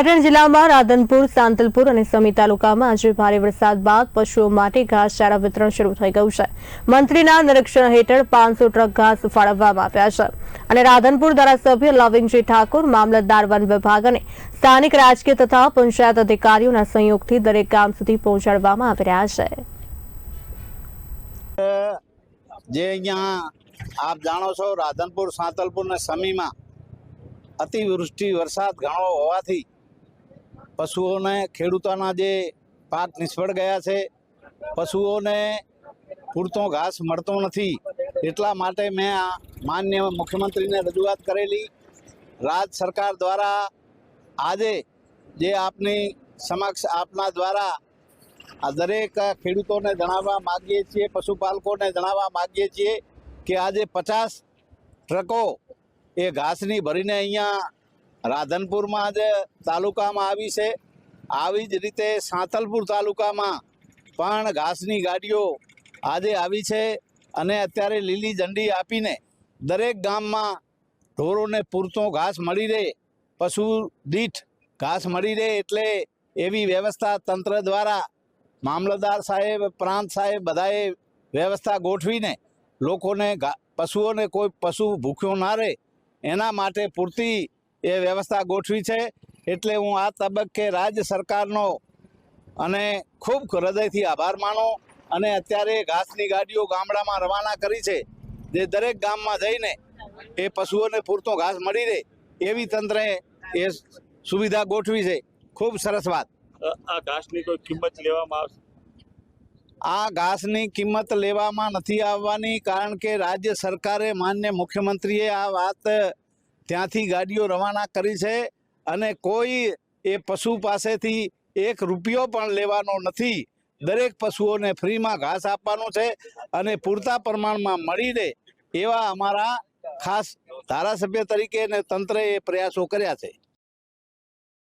પાટણ જિલ્લામાં રાધનપુર, સાંતલપુર અને સમી તાલુકામાં આજે ભારે વરસાદ બાદ પશુઓ માટે ઘાસચારા વિતરણ શરૂ થઈ ગયું છે. મંત્રીના નિરીક્ષણ હેઠળ પાંચસો ટ્રક ઘાસ ફાળવવામાં આવ્યા છે. અને રાધનપુર ધારાસભ્ય લવિંગજી ઠાકોર, મામલતદાર વન વિભાગ અને સ્થાનિક રાજકીય તથા પંચાયત અધિકારીઓના સંયોગથી દરેક ગામ સુધી પહોંચાડવામાં આવી રહ્યા છે. જે અહીંયા આપ જાણો છો, રાધનપુર, સાંતલપુર ને સમીમાં અતિવૃષ્ટિ વરસાદ ઘણો હોવાથી પશુઓને ખેડૂતોના જે પાક નિષ્ફળ ગયા છે, પશુઓને પૂરતો ઘાસ મળતો નથી, એટલા માટે મેં આ માન્ય મુખ્યમંત્રીને રજૂઆત કરેલી. રાજ સરકાર દ્વારા આજે જે આપની સમક્ષ આપના દ્વારા આ દરેક ખેડૂતોને જણાવવા માગીએ છીએ, પશુપાલકોને જણાવવા માગીએ છીએ કે આજે પચાસ ટ્રકો એ ઘાસની ભરીને અહીંયા રાધનપુરમાં જ તાલુકામાં આવી છે. આવી જ રીતે સાંતલપુર તાલુકામાં પણ ઘાસની ગાડીઓ આજે આવી છે અને અત્યારે લીલી ઝંડી આપીને દરેક ગામમાં ઢોરોને પૂરતો ઘાસ મળી રહે, પશુ દીઠ ઘાસ મળી રહે એટલે એવી વ્યવસ્થા તંત્ર દ્વારા મામલતદાર સાહેબ, પ્રાંત સાહેબ બધાએ વ્યવસ્થા ગોઠવીને લોકોને પશુઓને કોઈ પશુ ભૂખ્યો ના રહે, એના માટે પૂરતી એ વ્યવસ્થા ગોઠવી છે. એટલે હું આ તબક્કે રાજ્ય સરકારનો અને ખૂબ હૃદયથી આભાર માનો અને અત્યારે ઘાસની ગાડીઓ ગામડામાં રવાના કરી છે. જે દરેક ગામમાં જઈને એ પશુઓને પૂરતો ઘાસ મળી રહે એવી તંત્રએ એ સુવિધા ગોઠવી છે. ખૂબ સરસ વાત. આ ઘાસની કોઈ કિંમત લેવામાં આવશે? આ ઘાસની કિંમત લેવામાં નથી આવવાની કારણ કે રાજ્ય સરકારે માન્ય મુખ્યમંત્રીએ આ વાત ત્યાંથી ગાડીઓ રવાના કરી છે અને કોઈ એ પશુ પાસેથી એક રૂપિયો પણ લેવાનો નથી. દરેક પશુઓને ફ્રીમાં ઘાસ આપવાનું છે અને પૂરતા પ્રમાણમાં મળી રહે એવા અમારા ખાસ ધારાસભ્ય તરીકે અને તંત્રએ પ્રયાસો કર્યા છે.